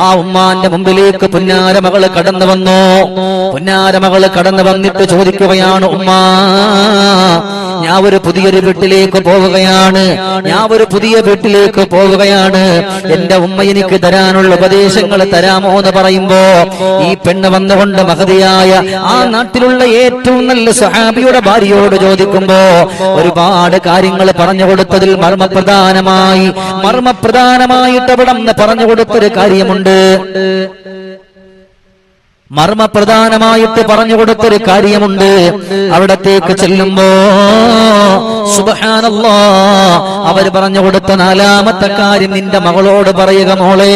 ആ ഉമ്മാന്റെ മുമ്പിലേക്ക് പുന്നാര മകൾ കടന്നു വന്നു. പുന്നാര മകൾ കടന്നു വന്നിട്ട് ചോദിക്കുകയാണ് ഉമ്മ ഞാൻ ഒരു പുതിയൊരു വീട്ടിലേക്ക് പോവുകയാണ്. ഞാൻ ഒരു പുതിയ വീട്ടിലേക്ക് പോവുകയാണ്. എന്റെ ഉമ്മ എനിക്ക് തരാനുള്ള ഉപദേശങ്ങൾ തരാമോ എന്ന് പറയുമ്പോ ഈ പെണ്ണ് വന്നുകൊണ്ട് മഹതിയായ ആ നാട്ടിലുള്ള ഏറ്റവും നല്ല സഹാബിയുടെ ഭാര്യയോട് ചോദിക്കുമ്പോ ഒരുപാട് കാര്യങ്ങൾ പറഞ്ഞു കൊടുത്തതിൽ മർമ്മപ്രധാനമായി മർമ്മപ്രധാനമായിട്ട് അവിടെ പറഞ്ഞു കൊടുത്തൊരു കാര്യമുണ്ട്. മർമ്മപ്രധാനമായിട്ട് പറഞ്ഞു കൊടുത്തൊരു കാര്യമുണ്ട്. അവിടത്തേക്ക് ചെല്ലുമ്പോ സുബഹാനല്ലാ അവർ പറഞ്ഞു കൊടുത്ത നാലാമത്തെ കാര്യം നിന്റെ മകളോട് പറയുക മോളെ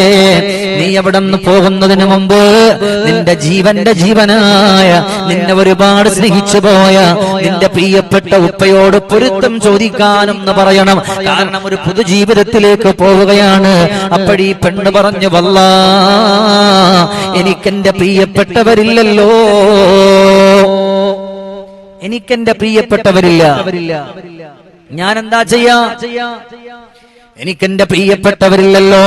നീ അവിടെ നിന്ന് പോകുന്നതിന് മുമ്പ് നിന്റെ ജീവന്റെ ജീവനായ നിന്നെ ഒരുപാട് സ്നേഹിച്ചു പോയ നിന്റെ പ്രിയപ്പെട്ട ഉപ്പയോട് പൊരുത്തം ചോദിക്കാനും പറയണം. കാരണം ഒരു പുതുജീവിതത്തിലേക്ക് പോവുകയാണ്. അപ്പോഴീ പെണ്ണ് പറഞ്ഞു വല്ല എനിക്കെന്റെ പ്രിയപ്പെട്ടവരില്ലല്ലോ. എനിക്കെന്റെ പ്രിയപ്പെട്ടവരില്ല. ഞാൻ എന്താ ചെയ്യാ? എനിക്കെന്റെ പ്രിയപ്പെട്ടവരില്ലല്ലോ.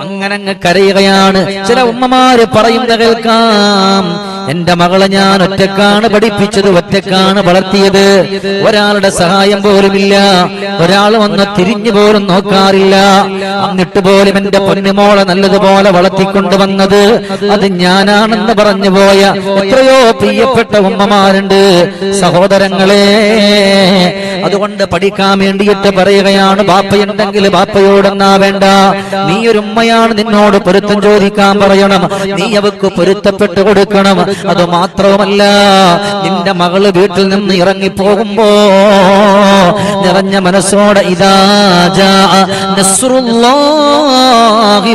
അങ്ങനെ അങ്ങ് കരയുകയാണ്. ചില ഉമ്മമാര് പറയുന്ന കേൾക്കാം. എന്റെ മകളെ ഞാൻ ഒറ്റക്കാണ് പഠിപ്പിച്ചത് ഒറ്റക്കാണ് വളർത്തിയത്. ഒരാളുടെ സഹായം പോലുമില്ല. ഒരാൾ വന്ന് തിരിഞ്ഞു പോലും നോക്കാറില്ല. എന്നിട്ട് പോലും എന്റെ പൊന്നുമോളെ നല്ലതുപോലെ വളർത്തിക്കൊണ്ട് വന്നത്. അത് ഞാനാണെന്ന് പറഞ്ഞു പോയ എത്രയോ പ്രിയപ്പെട്ട ഉമ്മമാരുണ്ട്. സഹോദരങ്ങളെ അതുകൊണ്ട് പഠിക്കാൻ വേണ്ടിയിട്ട് പറയുകയാണ്. ബാപ്പയുണ്ടെങ്കിൽ ബാപ്പയോടെന്നാ വേണ്ട. നീ ഒരു ഉമ്മയാണ്. നിന്നോട് പൊരുത്തം ചോദിക്കാൻ പറയണം. നീ അവക്ക് പൊരുത്തപ്പെട്ട് കൊടുക്കണം. അത് മാത്രവുമല്ല നിന്റെ മകള് വീട്ടിൽ നിന്ന് ഇറങ്ങിപ്പോകുമ്പോ നിറഞ്ഞ മനസ്സോടെ ഇതാ ജാ നസ്റുല്ലാഹി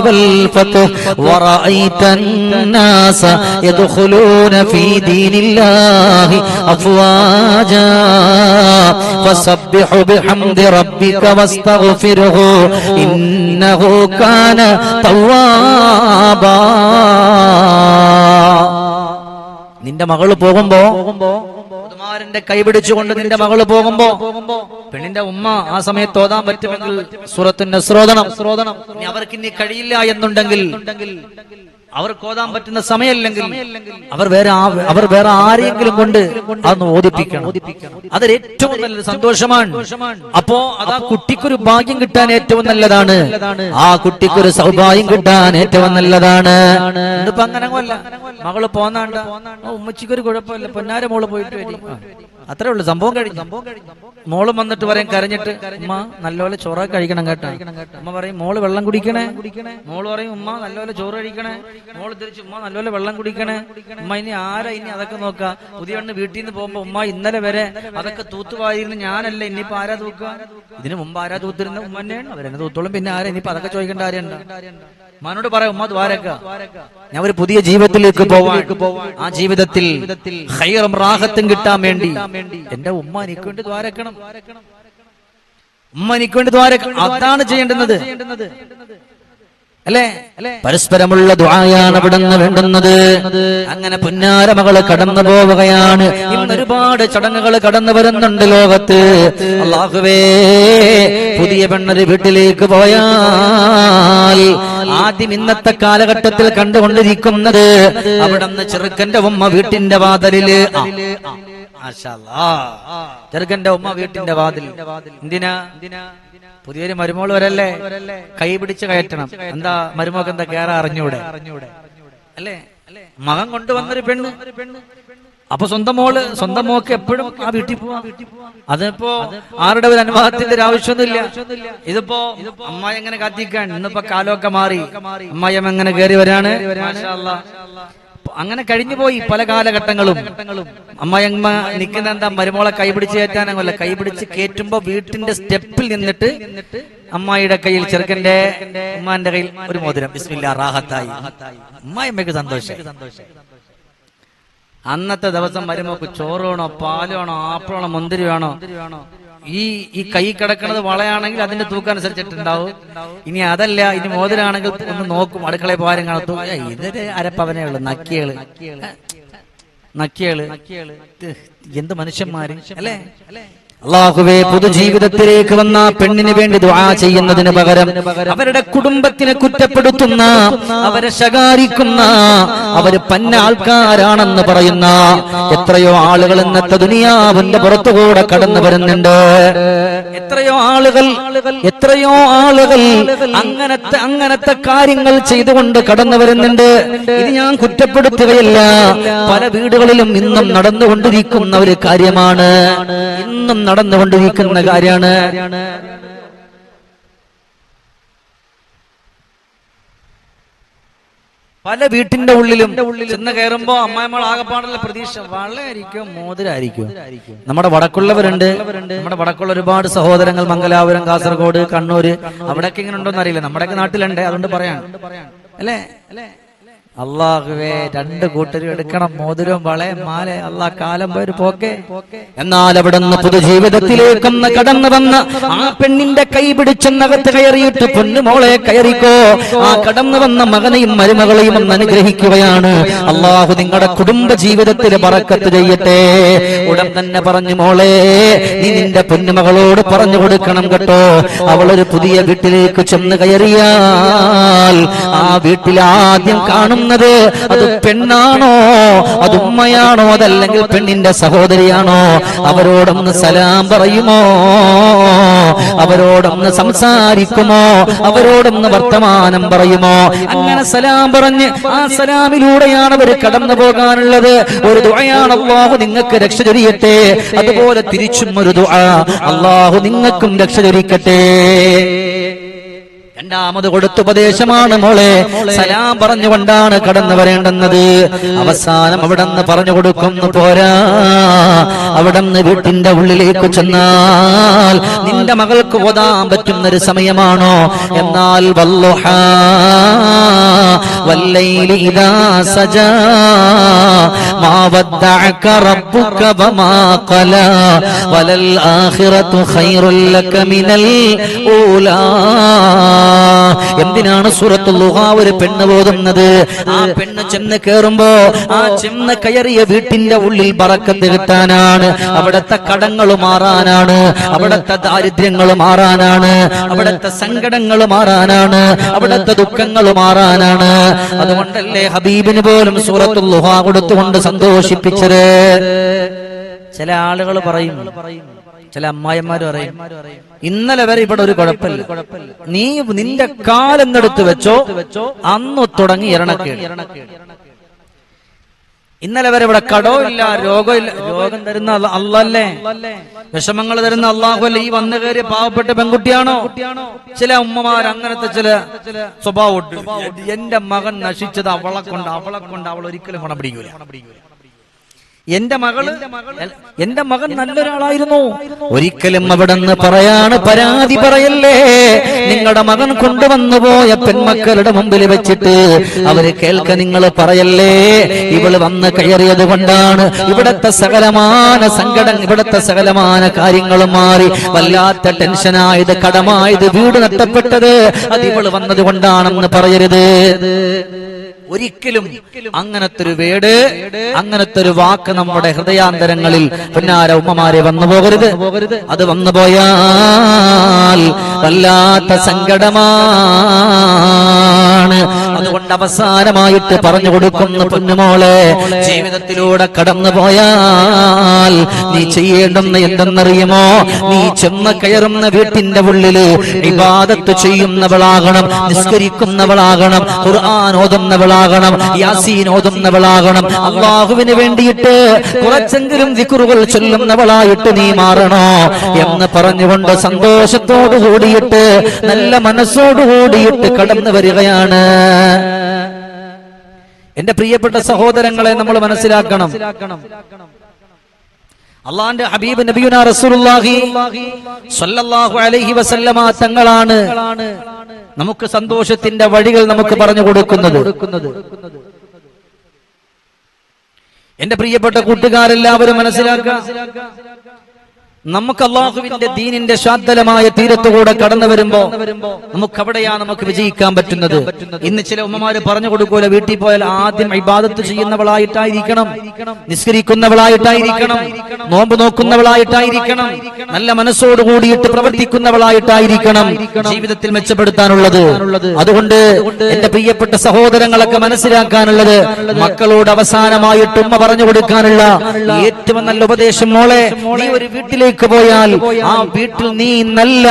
വൽ ഫത്ഹ് വറഅയ്ത الناس يدخلون في دين الله أفواجا فسبح بحمد ربك واستغفره إنه كان توابا നിന്റെ മകൾ പോകുമ്പോ കൈ പിടിച്ചുകൊണ്ട് നിന്റെ മകൾ പോകുമ്പോ പെണ്ണിന്റെ ഉമ്മ ആ സമയത്ത് ഓതാൻ പറ്റുമെങ്കിൽ സുറത്തിന്റെ സ്രോതണം സ്രോതണം അവർക്ക് ഇനി കഴിയില്ല എന്നുണ്ടെങ്കിൽ അവർക്ക് ഓതാൻ പറ്റുന്ന സമയമല്ലെങ്കിൽ അവർ വേറെ അവർ വേറെ ആരെങ്കിലും കൊണ്ട് അതൊന്ന് ഓദിപ്പിക്കണം അതൊരു ഏറ്റവും നല്ല സന്തോഷമാണ്. അപ്പോ അത് ആ കുട്ടിക്കൊരു ഭാഗ്യം കിട്ടാൻ ഏറ്റവും നല്ലതാണ്. ആ കുട്ടിക്കൊരു സൗഭാഗ്യം കിട്ടാൻ ഏറ്റവും നല്ലതാണ്. ഇതിപ്പോ അങ്ങനെ മകൾ പോന്നാണ്ട്. ഉമ്മച്ചിക്കൊരു കുഴപ്പമില്ല. പൊന്നാര മോൾ പോയിട്ട് വരും. അത്രേ ഉള്ളൂ. സംഭവം കഴിഞ്ഞു. മോൾ വന്നിട്ട് പറയും കരഞ്ഞിട്ട് ഉമ്മ നല്ലപോലെ ചോറ കഴിക്കണം കേട്ടോ. ഉമ്മ പറയും മോൾ വെള്ളം കുടിക്കണേ. മോൾ പറയും ഉമ്മ നല്ലപോലെ ചോറ് കഴിക്കണേ. മോൾ തിരിച്ച് ഉമ്മ നല്ലപോലെ വെള്ളം കുടിക്കണേ. ഉമ്മ ഇനി ആരാ ഇനി അതൊക്കെ നോക്ക? പുതിയ പെണ്ണ് വീട്ടിൽ നിന്ന് പോകുമ്പോ ഉമ്മ ഇന്നലെ വരെ അതൊക്കെ തൂത്തുവായിരുന്നു ഞാനല്ല ഇനിയിപ്പോ ആരാ തൂക്കുക? ഇതിന് മുമ്പ് ആരാ തൂത്തിരുന്ന ഉമ്മ തന്നെയാണ്. അവരെന്നെ തൂത്തോളും. പിന്നെ ആരാ ഇനിയിപ്പോ അതൊക്കെ ചോദിക്കേണ്ട ആരുണ്ട് ഉമ്മാനോട് പറയാം ഉമ്മ ദ്വാരക്ക ഞാൻ ഒരു പുതിയ ജീവിതത്തിലേക്ക് പോവാൻ ആ ജീവിതത്തിൽ ഹൈറും റാഹത്തും കിട്ടാൻ വേണ്ടി എന്റെ ഉമ്മ എനിക്ക് വേണ്ടി ദ്വാരക്കണം. ഉമ്മ എനിക്ക് വേണ്ടി ദ്വാരക്കണം. അതാണ് ചെയ്യേണ്ടുന്നത്. അല്ലേ? പരസ്പരമുള്ള ദ്വായാണ് അവിടുന്ന് വേണ്ടുന്നത്. അങ്ങനെ പുന്നാര മകൾ കടന്നു പോവുകയാണ്. ഇന്ന് ഒരുപാട് ചടങ്ങുകൾ കടന്നു വരുന്നുണ്ട് ലോകത്ത്. അള്ളാഹുവേ പുതിയ പെണ്ണൊരു വീട്ടിലേക്ക് പോയാൽ ആദ്യം ഇന്നത്തെ കാലഘട്ടത്തിൽ കണ്ടുകൊണ്ടിരിക്കുന്നത് അവിടുന്ന് ചെറുക്കന്റെ ഉമ്മ വീട്ടിന്റെ വാതിലിൽ. ചെറുക്കന്റെ ഉമ്മ വീട്ടിന്റെ വാതിൽ എന്തിനാ? പുതിയൊരു മരുമോൾ വരല്ലേ കൈ പിടിച്ച് കയറ്റണം. എന്താ മരുമോക്ക് എന്താ കേറ അറിഞ്ഞൂടെ? അല്ലേ? മകൻ കൊണ്ടുവന്നൊരു പെണ്ണ്. അപ്പൊ സ്വന്തം മോൾ സ്വന്തം മോക്ക് എപ്പോഴും ആ വീട്ടിൽ പോവാ. അതിപ്പോ ആരുടെ ഒരു അനുവാദത്തിന്റെ ഒരു ആവശ്യമൊന്നുമില്ല. ഇതിപ്പോ അമ്മായി എങ്ങനെ കാത്തിക്കാൻ ഇന്നിപ്പോ കാലമൊക്കെ മാറി. അമ്മായി എങ്ങനെ കയറി വരാണ്. അങ്ങനെ കഴിഞ്ഞുപോയി പല കാലഘട്ടങ്ങളും. അമ്മയമ്മ നിൽക്കുന്ന എന്താ മരുമോളെ കൈപിടിച്ച് കയറ്റാനല്ല കൈപിടിച്ച് കയറ്റുമ്പോ വീട്ടിന്റെ സ്റ്റെപ്പിൽ നിന്നിട്ട് അമ്മായിയുടെ കയ്യിൽ ചെറുക്കന്റെ ഉമ്മാന്റെ കയ്യിൽ ഒരു മോതിരം. ബിസ്മില്ല റാഹത്തായി. അമ്മായിമ്മക്ക് സന്തോഷം അന്നത്തെ ദിവസം മരുമോക്ക് വേണോ ആപ്പിൾ ആപ്പിളാണോ മുന്തിരി വേണോ? ഈ ഈ കൈ കിടക്കുന്നത് വളയാണെങ്കിൽ അതിന്റെ തൂക്കം അനുസരിച്ചിട്ടുണ്ടാവും. ഇനി അതല്ല ഇനി മോതിരാണെങ്കിൽ ഒന്ന് നോക്കും അടുക്കളയിൽ പോകാനും കാണത്തു ഇതൊരു അരപ്പവനേ ഉള്ളു നക്കിയൾ. നക്കിയൾ. എന്ത് മനുഷ്യന്മാര് അല്ലേ? അള്ളാഹുവെ പുതുജീവിതത്തിലേക്ക് വന്ന പെണ്ണിന് വേണ്ടി ദുആ ചെയ്യുന്നതിന് പകരം അവരുടെ കുടുംബത്തിനെ കുറ്റപ്പെടുത്തുന്ന അവരെ ശകാരിക്കുന്ന അവർ പന്ന ആൾക്കാരാണെന്ന് പറയുന്ന എത്രയോ ആളുകൾ ഇന്നത്തെ ദുനിയാവിന്റെ പുറത്തുകൂടെ കടന്നു വരുന്നുണ്ട്. എത്രയോ ആളുകൾ എത്രയോ ആളുകൾ അങ്ങനത്തെ അങ്ങനത്തെ കാര്യങ്ങൾ ചെയ്തുകൊണ്ട് കടന്നു വരുന്നുണ്ട്. ഇത് ഞാൻ കുറ്റപ്പെടുത്തുകയല്ല പല വീടുകളിലും ഇന്നും നടന്നുകൊണ്ടിരിക്കുന്ന ഒരു കാര്യമാണ്. ഇന്നും നടന്നുകൊണ്ടിരിക്കുന്ന കാര്യമാണ്. പല വീട്ടിന്റെ ഉള്ളിലും ചെന്ന് കയറുമ്പോ അമ്മായിമ്മൾ ആകെപ്പാടുള്ള പ്രതീക്ഷ. വളരെയായിരിക്കും മോതിരായിരിക്കും. നമ്മുടെ വടക്കുള്ളവരുണ്ട്. നമ്മുടെ വടക്കുള്ള ഒരുപാട് സഹോദരങ്ങൾ മംഗലാപുരം കാസർഗോഡ് കണ്ണൂര്. അവിടെയൊക്കെ ഇങ്ങനെ ഉണ്ടോന്ന് അറിയില്ല. നമ്മുടെയൊക്കെ നാട്ടിലുണ്ട്. അതുകൊണ്ട് പറയാം. അല്ലേ? അള്ളാഹുവേ രണ്ട് കൂട്ടരും എടുക്കണം മോതിരവും വളയം മാല അള്ളാഹ് കാലം പോയൊരു പോക്കെ. എന്നാൽ അവിടെ നിന്ന് പുതുജീവിതത്തിലേക്കൊന്ന് കടന്നു വന്ന് ആ പെണ്ണിന്റെ കൈ പിടിച്ചെന്നകത്ത് കയറിയിട്ട് പൊന്നുമോളെ കയറിക്കോ. ആ കടന്നു വന്ന മകനെയും മരുമകളെയും ഒന്ന് അനുഗ്രഹിക്കുകയാണ്. അള്ളാഹു നിങ്ങളുടെ കുടുംബ ജീവിതത്തിൽ പറക്കത്ത് ചെയ്യട്ടെ. ഉടൻ തന്നെ പറഞ്ഞു മോളെ നീ നിന്റെ പൊന്നുമകളോട് പറഞ്ഞു കൊടുക്കണം കേട്ടോ. അവളൊരു പുതിയ വീട്ടിലേക്ക് ചെന്ന് കയറിയാൽ ആ വീട്ടിൽ ആദ്യം കാണുന്നത് അത് പെണ്ണാണോ? അത് ഉമ്മയാണോ? അതല്ലെങ്കിൽ പെണ്ണിന്റെ സഹോദരിയാണോ? അവരോടൊന്ന് സലാം പറയുമോ? അവരോടൊന്ന് സംസാരിക്കുമോ? അവരോടൊന്ന് വർത്തമാനം പറയുമോ? അങ്ങനെ സലാം പറഞ്ഞ് ആ സലാമിലൂടെയാണ് അവർ കടന്നു പോകാനുള്ളത്. ഒരു ദുആയാണ് അള്ളാഹു നിങ്ങൾക്ക് രക്ഷ ചൊരിയട്ടെ. അതുപോലെ തിരിച്ചും ഒരു ദുആ അള്ളാഹു നിങ്ങൾക്കും രക്ഷ ചൊരിക്കട്ടെ. രണ്ടാമത് കൊടുത്തുപദേശമാണ് മോളെ. സലാം പറഞ്ഞുകൊണ്ടാണ് കടന്നു വരേണ്ടുന്നത്. അവസാനം അവിടെ നിന്ന് പറഞ്ഞു കൊടുക്കുന്നു പോരാ അവിടെ നിന്ന് വീട്ടിന്റെ ഉള്ളിലേക്ക് ചെന്നാൽ നിന്റെ മകൾക്ക് ഓതാൻ പറ്റുന്ന ഒരു സമയമാണോ? എന്നാൽ വല്ലോഹ ഖൈറുൽ ലക മിനൽ എന്തിനാണ് സൂറത്ത് ഒരു പെണ്ണ് പോകുന്നത് ആ പെണ്ണ് ചെന്ന് കയറുമ്പോ ആ ചെന്ന് കയറിയ വീട്ടിന്റെ ഉള്ളിൽ പറക്കം തിരുത്താനാണ് അവിടത്തെ കടങ്ങൾ മാറാനാണ്. അവിടത്തെ ദാരിദ്ര്യങ്ങൾ മാറാനാണ്. അവിടത്തെ സങ്കടങ്ങൾ മാറാനാണ്. അവിടത്തെ ദുഃഖങ്ങൾ മാറാനാണ്. അതുകൊണ്ടല്ലേ ഹബീബിന് പോലും സൂറത്ത് കൊടുത്തുകൊണ്ട് സന്തോഷിപ്പിച്ചത്? ചില ആളുകൾ പറയും ചില അമ്മായിമാര് പറയും ഇന്നലെ വരെ ഇവിടെ ഒരു കുഴപ്പമില്ല. നീ നിന്റെ കാലെന്നെടുത്ത് വെച്ചോ അന്ന് തുടങ്ങി ഇരണക്കേട് ഇന്നലെ വരെ ഇവിടെ കടമില്ല രോഗമില്ല രോഗം തരുന്ന അല്ല- അല്ലല്ലേ വിഷമങ്ങൾ തരുന്ന അള്ളാഹു അല്ലെ ഈ വന്നു കയറിയ പാവപ്പെട്ട പെൺകുട്ടിയാണോ? ചില ഉമ്മമാർ അങ്ങനത്തെ ചില സ്വഭാവമുണ്ട്. എന്റെ മകൻ നശിച്ചത് അവളെ കൊണ്ട് അവളെ കൊണ്ട് അവൾ ഒരിക്കലും ഗുണം പിടിക്കൂല. എന്റെ മകൾ എന്റെ മകൻ നല്ലൊരാളായിരുന്നു. ഒരിക്കലും അവിടെ നിന്ന് പറയാണ് പരാതി പറയല്ലേ? നിങ്ങളുടെ മകൻ കൊണ്ടുവന്നു പോയ പെൺമക്കളുടെ മുമ്പിൽ വെച്ചിട്ട് അവർ കേൾക്ക നിങ്ങൾ പറയല്ലേ? ഇവൾ വന്ന് കയറിയത് കൊണ്ടാണ്. ഇവിടത്തെ സകലമാന സങ്കടം ഇവിടത്തെ സകലമാന കാര്യങ്ങളും മാറി. വല്ലാത്ത ടെൻഷനായത് കടമായത് വീട് നഷ്ടപ്പെട്ടത്. അത് ഇവൾ വന്നത് കൊണ്ടാണെന്ന് പറയരുത്. ഒരിക്കലും അങ്ങനത്തെ ഒരു വേട് അങ്ങനത്തെ ഒരു വാക്ക് നമ്മുടെ ഹൃദയാന്തരങ്ങളിൽ പിന്നാര ഉമ്മമാരെ വന്നു പോകരുത്. അത് വന്നു പോയാൽ വല്ലാത്ത സങ്കടമാണ്. അതുകൊണ്ട് അവസാനമായിട്ട് പറഞ്ഞു കൊടുക്കുന്ന പൊന്നുമോളെ. ജീവിതത്തിലൂടെ കടന്നു പോയാൽ നീ ചെയ്യേണ്ടെന്ന് എന്തെന്നറിയുമോ? നീ ചെന്ന് കയറുന്ന വീട്ടിന്റെ ഉള്ളിൽ വിവാദത്ത് ചെയ്യുന്നവളാകണം നിസ്കരിക്കുന്നവളാകണം ഖുർആൻ ഓതുന്നവളാകണം യാസീൻ ഓതുന്നവളാകണം. അള്ളാഹുവിന് വേണ്ടിയിട്ട് കുറച്ചെങ്കിലും വിക്കുറുകൾ ചൊല്ലുന്നവളായിട്ട് നീ മാറണോ? എന്ന് പറഞ്ഞുകൊണ്ട് സന്തോഷത്തോടു കൂടിയിട്ട് നല്ല മനസ്സോടു കൂടിയിട്ട് കടന്നു വരികയാണ്. എന്റെ പ്രിയപ്പെട്ട സഹോദരങ്ങളെ നമ്മൾ മനസ്സിലാക്കണം. അള്ളാന്റെ ഹബീബ് നബിയുന റസൂലുള്ളാഹി സ്വല്ലല്ലാഹു അലൈഹി വസല്ലമ തങ്ങളാണ് നമുക്ക് സന്തോഷത്തിന്റെ വഴികൾ നമുക്ക് പറഞ്ഞു കൊടുക്കുന്നത്. എന്റെ പ്രിയപ്പെട്ട കൂട്ടുകാരെല്ലാവരും മനസ്സിലാക്കുക. നമുക്ക് അള്ളാഹുവിന്റെ ദീനിന്റെ ശാന്തലമായ തീരത്തുകൂടെ കടന്നു വരുമ്പോ നമുക്ക് അവിടെയാ നമുക്ക് വിജയിക്കാൻ പറ്റുന്നത്. ഇന്ന് ചില ഉമ്മമാര് പറഞ്ഞു കൊടുക്കൂല വീട്ടിൽ പോയാൽ ആദ്യം ഇബാദത്ത് ചെയ്യുന്നവളായിട്ടായിരിക്കണം നിസ്കരിക്കുന്നവളായിട്ടായിരിക്കണം നോമ്പ് നോക്കുന്നവളായിട്ടായിരിക്കണം നല്ല മനസ്സോട് കൂടിയിട്ട് പ്രവർത്തിക്കുന്നവളായിട്ടായിരിക്കണം ജീവിതത്തിൽ മെച്ചപ്പെടുത്താനുള്ളത്. അതുകൊണ്ട് എന്റെ പ്രിയപ്പെട്ട സഹോദരങ്ങളൊക്കെ മനസ്സിലാക്കാനുള്ളത് മക്കളോട് അവസാനമായിട്ട് ഉമ്മ പറഞ്ഞു കൊടുക്കാനുള്ള ഏറ്റവും നല്ല ഉപദേശം മോളെ നീ ഒരു വീട്ടിലേക്ക് പോയാൽ ആ വീട്ടിൽ നീ നല്ല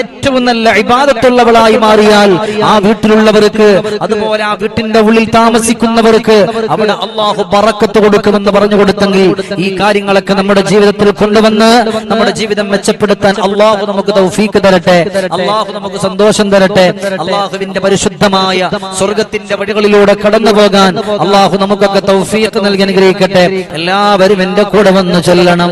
ഏറ്റവും നല്ല ഇബാദത്തുള്ളവളായി മാറിയാൽ ആ വീട്ടിലുള്ളവർക്ക് അതുപോലെ ആ വീട്ടിന്റെ ഉള്ളിൽ താമസിക്കുന്നവർക്ക് അവിടെ അള്ളാഹു പറക്കത്ത് കൊടുക്കുമെന്ന് പറഞ്ഞു കൊടുത്തെങ്കിൽ ഈ കാര്യങ്ങളൊക്കെ നമ്മുടെ ജീവിതത്തിൽ കൊണ്ടുവന്ന് നമ്മുടെ ജീവിതം മെച്ചപ്പെടുത്താൻ അള്ളാഹു നമുക്ക് തൗഫീക്ക് തരട്ടെ അള്ളാഹു നമുക്ക് സന്തോഷം തരട്ടെ അള്ളാഹുവിന്റെ പരിശുദ്ധമായ സ്വർഗത്തിന്റെ വഴികളിലൂടെ കടന്നു പോകാൻ അള്ളാഹു നമുക്കൊക്കെ തൗഫീക്ക് നൽകി അനുഗ്രഹിക്കട്ടെ. എല്ലാവരും എന്റെ കൂടെ വന്ന് ചൊല്ലണം.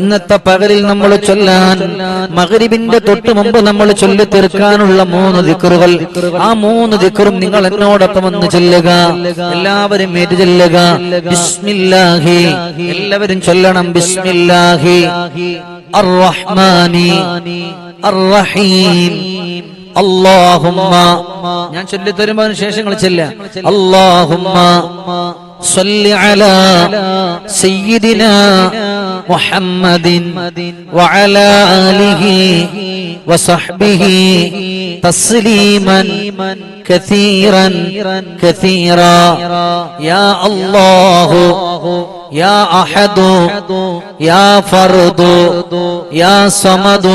ഇന്നത്തെ പകലിൽ നമ്മൾ ചൊല്ലാൻ മകരിബിന്റെ തൊട്ട് മുമ്പ് നമ്മൾ ചൊല്ലി തീർക്കാനുള്ള മൂന്ന് ദിക്കറുകൾ ആ മൂന്ന് ദിക്കറും നിങ്ങൾ എന്നോടൊപ്പം വന്ന് ചൊല്ലുക. എല്ലാവരും ഏറ്റു ചൊല്ലുക. ബിസ്മില്ലാഹി. എല്ലാവരും ചൊല്ലണം. ബിസ്മില്ലാഹി. അർറഹ്മാനി. അർറഹീം. അള്ളാഹുമ്മ ഞാൻ ചൊല്ലി തരുമ്പോ ശേഷങ്ങൾ കളിച്ചില്ല അള്ളാഹുമ്മ സല്ലി അലാ സയ്യിദിനാ محمد وعلى آله وصحبه تسليما كثيرا كثيرا. يا الله يا أحد يا فرد يا صمد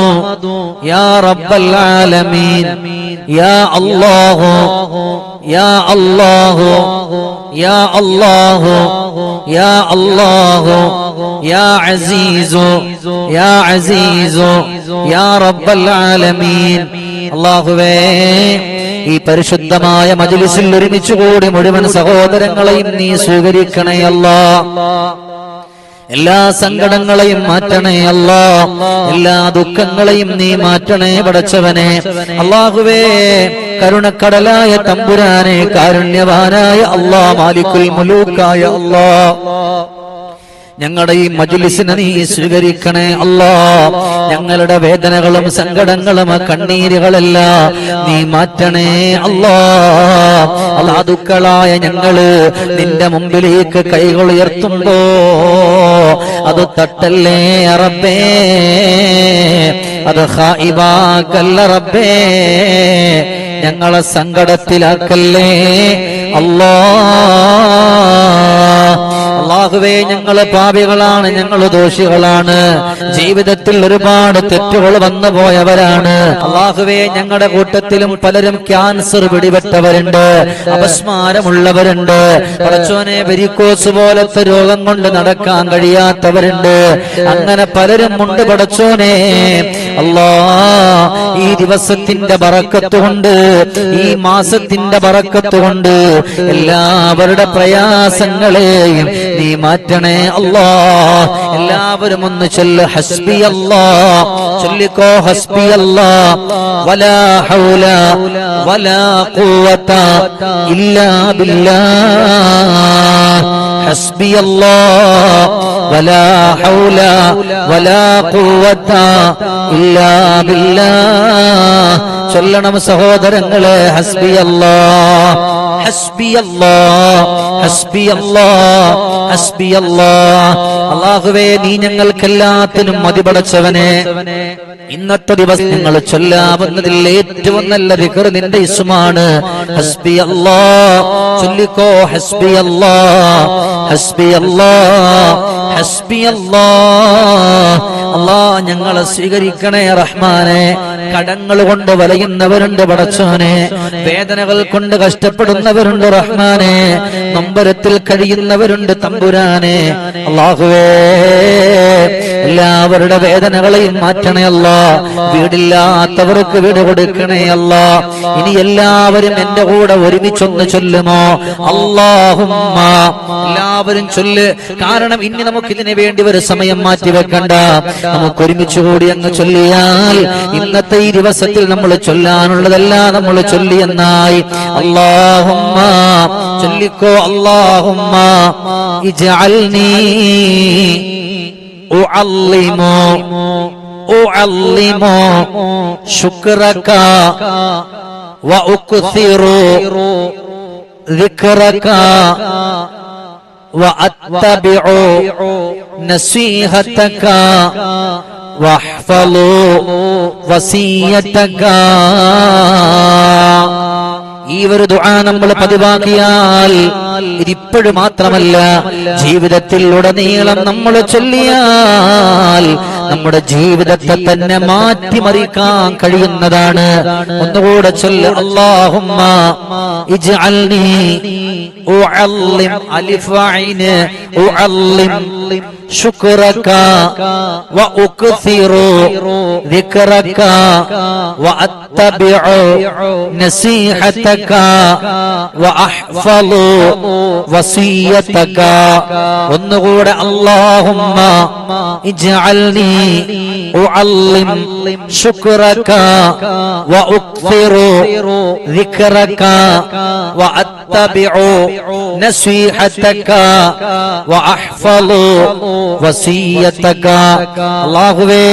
يا رب العالمين. يا الله يا الله يا الله يا الله يا عزيز يا عزيز يا رب العالمين. അള്ളാഹുവേ ഈ പരിശുദ്ധമായ മജ്ലിസിൽ ഒരുമിച്ചുകൂടി മുഴുവൻ സഹോദരങ്ങളെയും നീ സ്വീകരിക്കണേ അല്ലാ. എല്ലാ സങ്കടങ്ങളെയും മാറ്റണേ അല്ലാ. എല്ലാ ദുഃഖങ്ങളെയും നീ മാറ്റണേ പടച്ചവനെ. അള്ളാഹുവേ കരുണക്കടലായ തമ്പുരാനെ കാരുണ്യവാനായ അള്ളാ മാലിക്കുൽ മുലൂക്കായ അല്ലാ. ഞങ്ങളുടെ ഈ മജുലിസിനെ നീ സ്വീകരിക്കണേ അല്ലാ. ഞങ്ങളുടെ വേദനകളും സങ്കടങ്ങളും കണ്ണീരുകളെല്ലാം നീ മാറ്റണേ അല്ലാ. അല്ലാതുക്കളായ ഞങ്ങൾ നിന്റെ മുമ്പിലേക്ക് കൈകൾ ഉയർത്തുമ്പോ അത് തട്ടല്ലേ അറബേ? അത് ഹായിബാക്കല്ല റബ്ബേ. ഞങ്ങളെ സങ്കടത്തിലാക്കല്ലേ? അല്ലാ. അള്ളാഹുവേ ഞങ്ങൾ പാപികളാണ് ഞങ്ങൾ ദോഷികളാണ്. ജീവിതത്തിൽ ഒരുപാട് തെറ്റുകൾ വന്നു പോയവരാണ്. അള്ളാഹുവേ ഞങ്ങളുടെ കൂട്ടത്തിലും പലരും ക്യാൻസർ പിടിപെട്ടവരുണ്ട് അപസ്മാരമുള്ളവരുണ്ട് പടച്ചോനെ വെരിക്കോസ് പോലത്തെ രോഗം കൊണ്ട് നടക്കാൻ കഴിയാത്തവരുണ്ട്. അങ്ങനെ പലരും ഉണ്ട് പടച്ചോനെ. അല്ലാ ഈ ദിവസത്തിന്റെ ബറക്കത്ത് കൊണ്ട് ഈ മാസത്തിന്റെ ബറക്കത്ത് കൊണ്ട് എല്ലാവരുടെ പ്രയാസങ്ങളെയും നീ മാറ്റണേ അല്ലാ. എല്ലാവരും ഒന്ന് ചൊല്ല ഹസ്ബി അല്ലാ. ചൊല്ലിക്കോ ഹസ്ബി അല്ലാ. വലാ ഹൗല വലാ ഖുവത ഇല്ലാ ബില്ലാ. ഹസ്ബി അല്ലാ. ولا حول ولا قوة إلا بالله ചൊല്ലണം സഹോദരങ്ങളെ ഹസ്ബി അല്ലാ ഹസ്ബി അല്ലാ ഹസ്ബി അല്ലാ ഹസ്ബി അല്ലാ അള്ളാഹുവേ നീ ഞങ്ങൾക്കെല്ലാത്തിനും മതിപടച്ചവനെ ഇന്നത്തെ ദിവസം നിങ്ങൾ ചൊല്ലാവുന്നതിൽ ഏറ്റവും നല്ല ദിക്ർ നിന്റെ ഇസ്മാണ് ഹസ്ബി അല്ലാ ചൊല്ലിക്കോ ഹസ്ബി അല്ലാ ഹസ്ബി അല്ലാ ഹസ്ബി അല്ലാ അല്ലാ ഞങ്ങളെ സ്വീകരിക്കണേ റഹ്മാനെ. കടങ്ങൾ കൊണ്ട് വലയുന്നവരുണ്ട് പടച്ചോനെ. വേദനകൾ കൊണ്ട് കഷ്ടപ്പെടുന്നവരുണ്ട് റഹ്മാനെ. നമ്പരത്തിൽ കഴിയുന്നവരുണ്ട് തമ്പുരാനെ. അള്ളാഹുവേ എല്ലാവരുടെ വേദനകളെയും മാറ്റണേ അല്ല വീടില്ലാത്തവർക്ക് വീട് കൊടുക്കണേ അല്ല ഇനി എല്ലാവരും എന്റെ കൂടെ ഒരുമിച്ചൊന്ന് ചൊല്ലുമോ? അള്ളാഹുമ്മ എല്ലാവരും ചൊല്ല്. കാരണം ഇനി നമുക്ക് ഇതിനു വേണ്ടി ഒരു സമയം മാറ്റി വെക്കണ്ട നമുക്ക് ഒരുമിച്ച് കൂടി അങ്ങ് ചൊല്ലിയാൽ ഇന്നത്തെ ഈ ദിവസത്തിൽ നമ്മൾ ചൊല്ലാനുള്ളതെല്ലാം നമ്മൾ ചൊല്ലിയെന്നായി അള്ളാഹുമ്മ ചൊല്ലിക്കോ അള്ളാഹുമ്മ ഇജഅൽനീ أعلم أعلم شكرك وأكثر ذكرك وأتبع نصيحتك واحفظ وصيتك ഈ ഒരു ദുആ നമ്മൾ പതിവാക്കിയാൽ ഇതിപ്പോഴും മാത്രമല്ല ജീവിതത്തിൽ ഉടനീളം നമ്മൾ ചൊല്ലിയാൽ നമ്മുടെ ജീവിതത്തെ തന്നെ മാറ്റിമറിക്കാൻ കഴിയുന്നതാണ്. ഒന്നുകൂടെ ചൊല്ല ഇജ്അൽനി ഉഅല്ലിം അലിഫ ഉഅല്ലിം شكرك وأكثر ذكرك وأتبع نصيحتك وأحفظ وصيتك ഒന്നുകൂടെ اللهم اجعلني أعلم شكرك وأكثر ذكرك وأتبع نصيحتك وأحفظ വസീയത്തക അള്ളാഹുവേ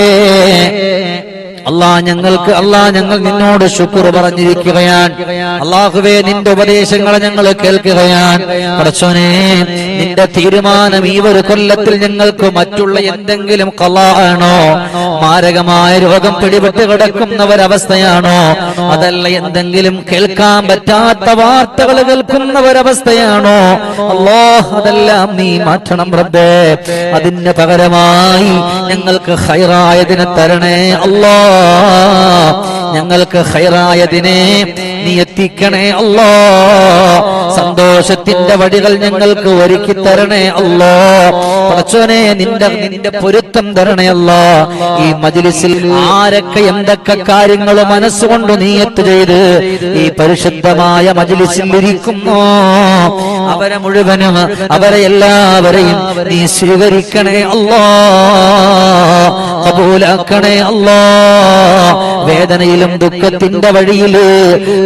അല്ലാ ഞങ്ങൾക്ക് അള്ളാ ഞങ്ങൾ നിന്നോട് ശുക്ർ പറഞ്ഞിരിക്കുകയാണ്. അള്ളാഹുവേ നിന്റെ ഉപദേശങ്ങളെ ഞങ്ങൾ കേൾക്കുകയാണ്. പടച്ചോനെ നിന്റെ തീരുമാനം ഈ ഒരു കൊല്ലത്തിൽ ഞങ്ങൾക്ക് മറ്റുള്ള എന്തെങ്കിലും കലാണോ മാരകമായ രോഗം പിടിപെട്ട് കിടക്കുന്ന ഒരവസ്ഥയാണോ അതല്ല എന്തെങ്കിലും കേൾക്കാൻ പറ്റാത്ത വാർത്തകൾ കേൾക്കുന്ന ഒരവസ്ഥയാണോ അല്ലോ അതെല്ലാം നീ മാറ്റണം റബ്ബേ. അതിന് പകരമായി ഞങ്ങൾക്ക് ഹൈറായതിനെ തരണേ. അല്ലോ ഞങ്ങൾക്ക് ഹൈറായതിനെ നീ എത്തിക്കണേ അല്ലോ. സന്തോഷത്തിന്റെ വഴികൾ ഞങ്ങൾക്ക് ഒരുക്കി തരണേ അല്ലോ. പടച്ചോനെ നിന്റെ നിന്റെ പൊരുത്തം തരണേ അല്ലോ. ഈ മജിലിസിൽ ആരൊക്കെ എന്തൊക്കെ കാര്യങ്ങൾ മനസ്സുകൊണ്ട് നീ എത്തു ചെയ്ത് ഈ പരിശുദ്ധമായ മജിലിസിൽ ഇരിക്കുന്നു? അവരെ മുഴുവനും അവരെ എല്ലാവരെയും നീ സ്വീകരിക്കണേ അല്ലോ. കബൂലാക്കണേ അല്ലോ. വേദനയിലും ദുഃഖത്തിന്റെ വഴിയിൽ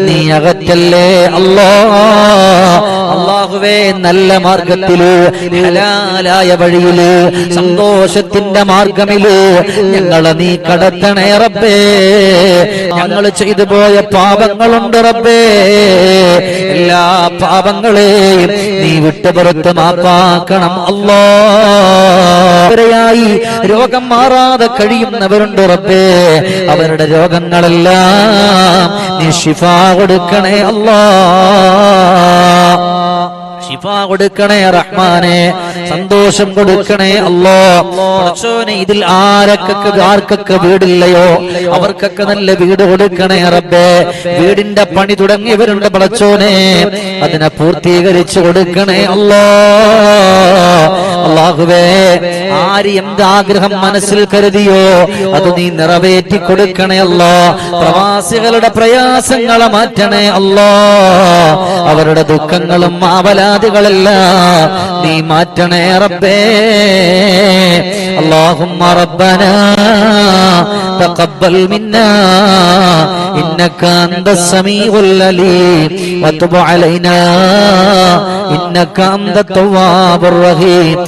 നീ അകറ്റല്ലേ അല്ലോ. അള്ളാഹുവേ നല്ല മാർഗത്തിൽ ഹലാലായ വഴിയിൽ സന്തോഷത്തിന്റെ മാർഗമിൽ ഞങ്ങളെ നീ കടത്തണേ റബ്ബേ. ഞങ്ങൾ ചെയ്തു പോയ പാപങ്ങളുണ്ട് റബ്ബേ. എല്ലാ പാപങ്ങളെയും നീ വിട്ടുപുറത്ത് മാപ്പാക്കണം അല്ലോ. രോഗം മാറാതെ കഴിയുന്നവരുണ്ട് റബ്ബേ. അവരുടെ രോഗങ്ങളെല്ലാം നീ ഷിഫ കൊടുക്കണേ അല്ലാ. ഷിഫ കൊടുക്കണേ റഹ്മാനെ. സന്തോഷം കൊടുക്കണേ അല്ലോ. പ്രശോനെ ഇതിൽ ആരൊക്കെ ആർക്കൊക്കെ വീടില്ലയോ? അവർക്കൊക്കെ നല്ല വീട് കൊടുക്കണേ റബ്ബേ. വീടിന്റെ പണി തുടങ്ങിയവരുണ്ട് പളച്ചോനെ അതിനെ പൂർത്തീകരിച്ചു കൊടുക്കണേ അല്ലോ. അള്ളാഹുവേ ആര് എന്ത് ആഗ്രഹം മനസ്സിൽ കരുതിയോ അത് നീ നിറവേറ്റി കൊടുക്കണേ അല്ലോ പ്രവാസികളുടെ പ്രയാസങ്ങളെ മാറ്റണേ അല്ലോ അവരുടെ ദുഃഖങ്ങളും ആവലാദികളെല്ലാം നീ മാറ്റണേ റബ്ബേ اللهم ربنا تقبل منا إنك أنت السميع العليم وتب علينا إنك أنت التواب الرحيم